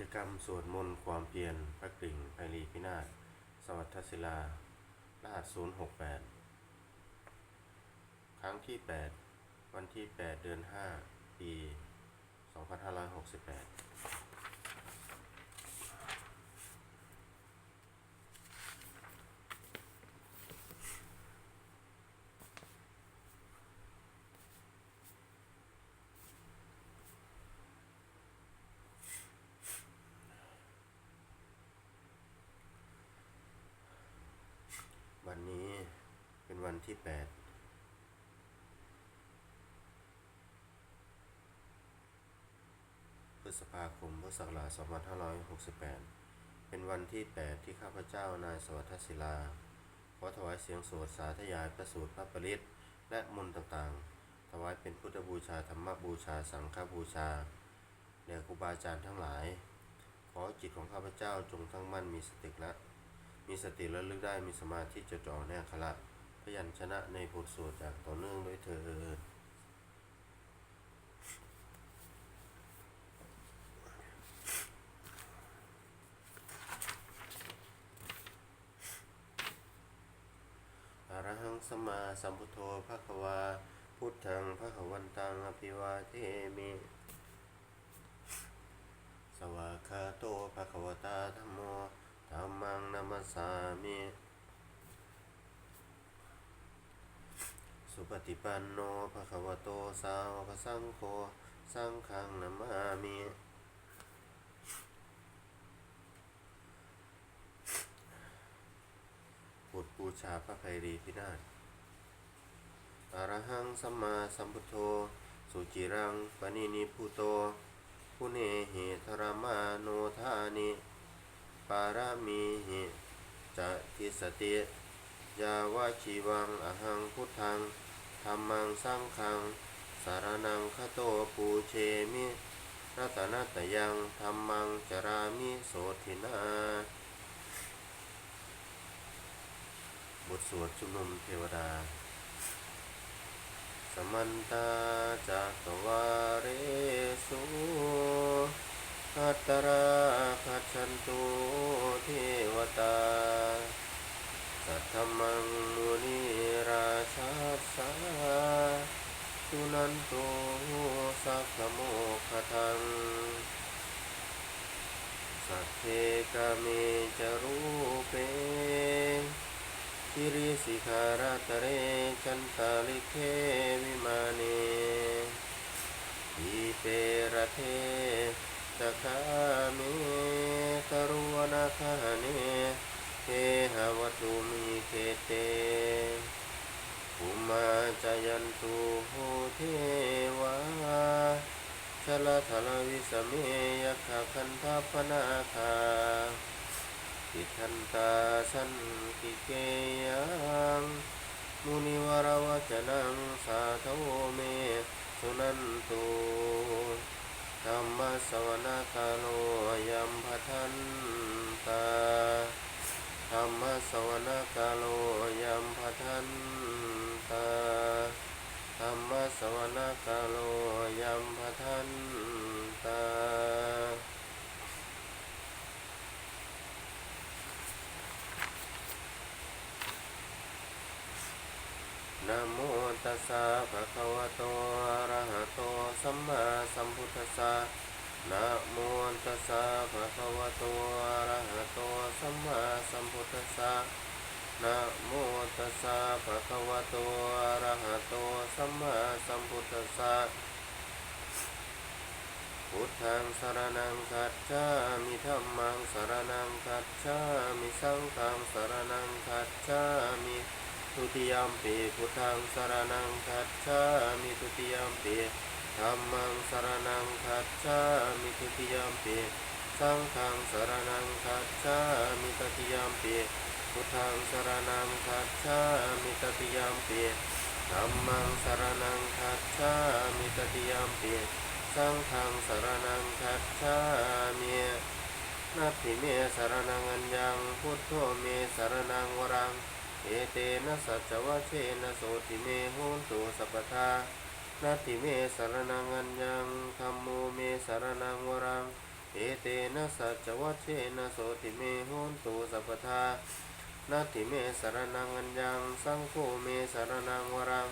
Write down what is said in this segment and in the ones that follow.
จกรรมสวดมนต์ความเพียรพระกริ่งไพรีพินาศสวัสดศิลา รหัส 068 ครั้งที่ 8 วันที่ 8 เดือน 5 ปี 2568 วันนี้ ที่8พฤษภาคมพุทธศักราช2568 เป็นวันที่ 8 ที่ข้าพเจ้านายสวัสดิศิลา ขอถวายเสียงสวดสาธยายประสูตรพระปริตและมนต์ต่างๆ ถวายเป็นพุทธบูชาธรรมบูชาสังฆบูชาแด่ครูบาอาจารย์ทั้งหลาย ขอจิตของข้าพเจ้าจงตั้งมั่นมีสติละ มีสติระลึกได้มีสมาธิจดจ่อแน่ขละ พยัญชนะในบทสวดอย่างต่อเนื่องด้วยเธออะระหังสมมาสัมพุทโธภะคะวา พุทธังภะคะวันตังอภิวาเทมิ สวากาโตภะคะวตาธัมโมธัมมังนัมสสามิ สุปฏิปันโนภะคะวโตสาวกสังโฆสังฆังนามามิบทบูชาพระไพรีพินาศอรหังสัมมาสัมพุทโธ สุจิรังปณินิพุโตพุเนหิธรมาโนธานิปารามีหิจะทิสติยาวาชีวังอหังพุทธัง ธรรมังสังฆัง สารนังคโตปูเชมิรัตนตยังธรรมังจรามิโสทินา บทสวดชุมนุมเทวดา สมันตาจักวาเรสุขัตตราคัจฉันตุเทวตา สัทธมังมุนิ ชาสาตุนันโตสักขโมคทังสัพเพกาเมจรูเปคิริสิขาราตเรจันตาลิเควิมาเนทีเประเทตะคาเมตรุวนาคาเนเทหวตุมิเคเต ภูมาจยันตุโเทวาชลทลวิสเมยขคันทัพนาคาทิทันตาสันติเกยังมุนิวรวจนังสาธโวเมสุนันตุธรรมสวนาคาโลยัมพทันตาธรรมสวนาคาโลยัมพทันตา วนาคาโลยัมพทันตานะโมตัสสะภะคะวะโตอะระหะโตสัมมาสัมพุทธัสสะนะโมตัสสะภะคะวะโตอะระหะโตสัมมาสัมพุทธัสสะ นะโมตัสสะภะคะวะโตอะระหะโตสัมมาสัมพุทธัสสะพุทธังสรณังคัจฉามิธัมมังสรณังคัจฉามิสังฆังสรณังคัจฉามิทุติยมปีพุทธังสรณังคัจฉามิทุติยมปีธัมมังสรณังคัจฉามิทุติยมปีสังฆังสรณังคัจฉามิตติยมปี พุทธังสารณังคัจฉามิตติยามปีธัมมังสรณังคัจฉามิตติยามปีสังฆังสารณังคัจฉามินัตถิเมสารณังอัญญังพุทโธเมสารณังวรัง เอเตนะสัจวะเชนะโสติเมโหนตุสัพพทานาติเมสารนังอัญญังธรรมโมเมสารนังวรัง เอเตนะสัจวัชเชนะโสติเมโหนตุสัพพทา นาทิเมสารนังอัญญัง สังโฆเมสารนังวรัง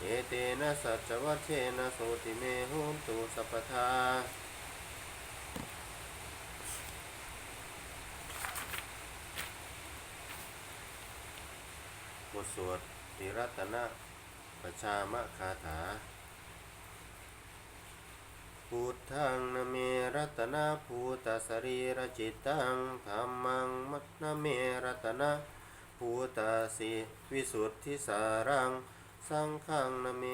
เอเตนะสัจวัชเชนะโสติเมโหนตุสัพพทาบทสวดติรัตนะประชามะคาถา พุทธังนเมรัตนะภูตสรีรจิตังธรรมังมัตนเมรัตนะภูตสีวิสุทธิสารัง สังฆังนเม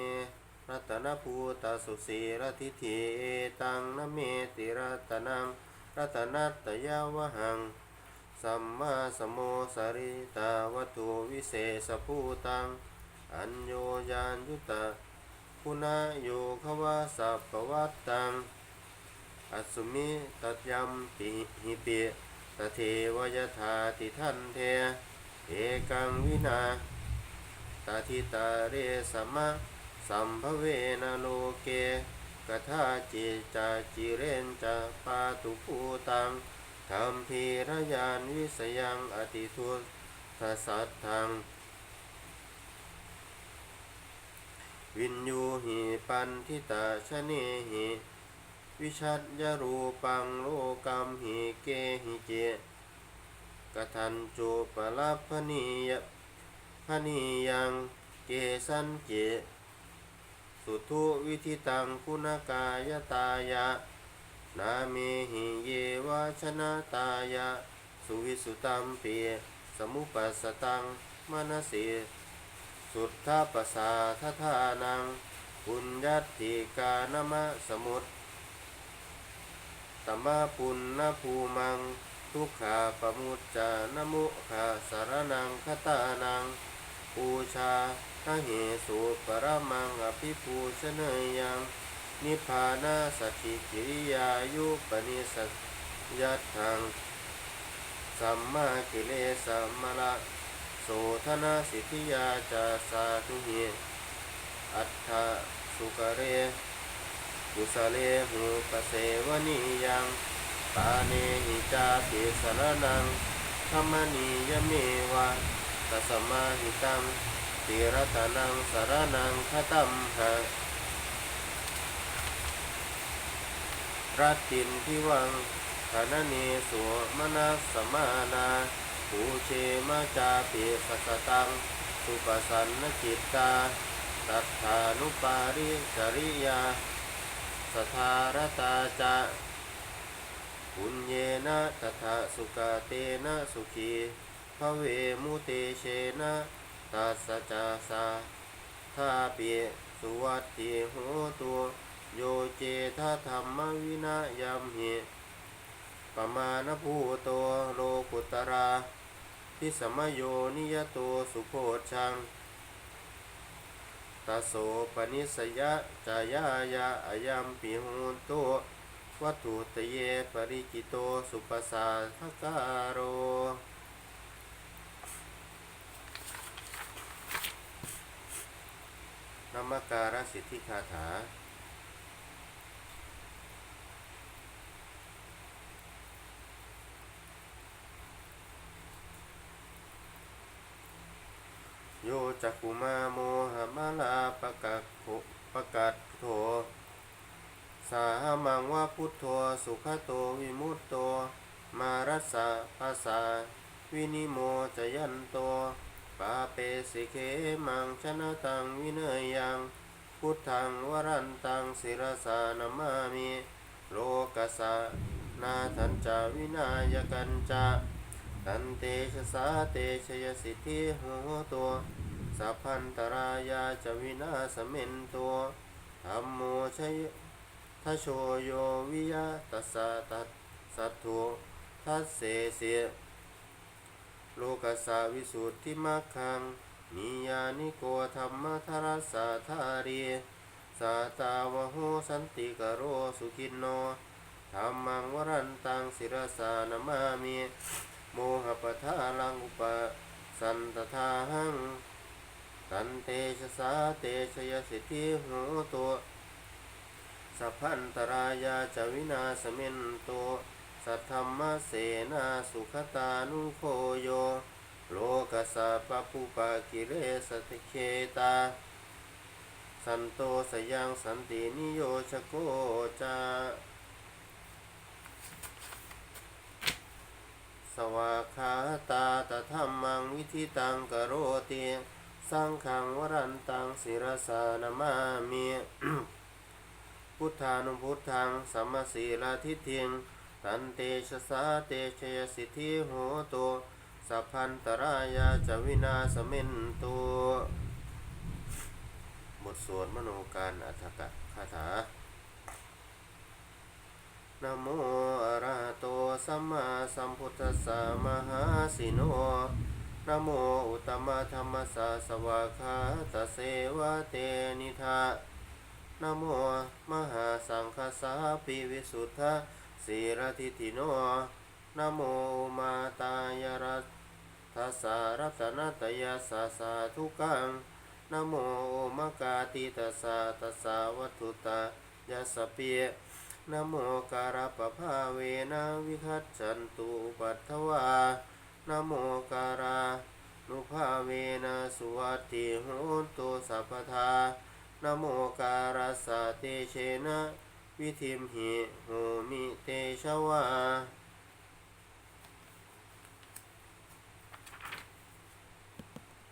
รัตนะภูตสุสีรทิเอตังนเมติรัตนังรัตนัตตยาวหัง สัมมาสมโมสริตาวัตถุวิเศษภูตัง อัญโยยานยุตะ คุณาโยขวาสัพปวัตตังอสสุมิตัดยัมปิหิปิตเทวยธาติทันเทเอกังวินาตาทิตาเรสมะสัมภเวนะโลเกกทาจิจาจิเรนจะปาตุภูตังธรรมพีรยานวิสยังอติทุตทสัตทัง วินยูหิปันทิตาชเนหิวิชัดยรูปังโลกัมหิเกหิเจกทันจุปลัพพนียพนียังเกสันเจ สุทุวิธิตังคุณกายตายะ นาเมหิเยวาชนะตายะ สุวิสุตัมเปียสมุปัสสตังมนสี สุทธาปสาทธานังปุญญัตติกานมะสมุตตมะปุณณภูมัง ทุกขาปมุจจานมุขาสารนังคตานังปูชาทเหสุปรมังอภิปูชเนยยังนิพพานาสัจจิกิริยายุปนิสัจยัตถังสัมมากิเลสัมมะละ โสธนาสิทธิยาจาสาธุหิอัตถะสุกเรกุสเลหูปเสวนียังปาเนหิจาปิสรนังธรรมนียเมวะตัสมาหิตังติรัตนังสารนังคตัมหะรัตตินทิวังธนเนสุมนัสสมานา ภูเชมาจาปิสัสตัง สุปสันนจิตตาตัทธานุปาริจริยาสทารตาจะปุญเยนะตถาสุกเตนะสุขีภเวมุเตเชนะตัสสะจาสาทาปิสุวัตติโหตัวโยเจทาธรรมวินายัมหิปมาณภูโตโลกุตรา ทิสมโยนิยโตสุโพชังตาโสปนิสยะจายายาอายัมปิหุนโตวัตถุตเยปริจิโตสุปสาทการโรนามการสิทธิคาถา โยจักขุมาโมหมาลาปะกะโปะกัดโทสามังว่าพุทโธสุขโตวิมุตโต มารัสสะภาษา วินิโมจยันโตปาเปสิเคมังชนะตังวิเนยยังพุทธังวรันตังศิรสานามามิโลกัสะนาทันจาวินายกันจาตันเตชะสาเตชยสิทธิโหตัว สัพพันตรายาจวินาสเมนตัวธรรมโมชยทโชโยวิยะตัสสะตัสสัตถุทัสเสเสโลกัสสะวิสุทธิมัคคังนิยานิโกธรรมทรัสสะทารีสาตาวโหสันติกโรสุขินโนธรรมังวรันตังศิรสานามามิโมหปทาลังอุปสันตทาหัง ตันเตชะสาเตชยสิทธิโหตัวสัพพันตรายาจวินาสเมนโตสัทธรรมเสนาสุขตานุโคโย โลกสสะปะปุปะกิเลสติเคตา สันโตสยังสันตินิโยชโกจาสวากขาตาตถมมังวิธิตังกโรติ สังขังวรันตังศิรสานามามิพุทธานุพุทธังสัมมาสีลาทิฏฐิงตันเตชะสาเตชยสิทธิโหตุสัพพันตรายาจวินาสเมนตุบทสวดมโนการอัฏฐกะคาถานะโมอะระหะโตสัมมาสัมพุทธัสสะมหาสิโน นโมอุตมะธรรมสสะสวากขาตเสวะเตนิทานโมมหาสังฆสาปิวิสุทธะสีรทิติโนนะโมมาตายรัตทัสสารัตนตยาสาสาทุกังนโมมกาติตัสสะตัสสะวัตุตายาสเปียนโมการปภาเวนะวิคัจฉันตุปัตถวา นโมการานุภาเวนะสุวัติหุนตุสัพพทานโมการัสสะเตเชนะ วิธิมหิโหมิเตชวา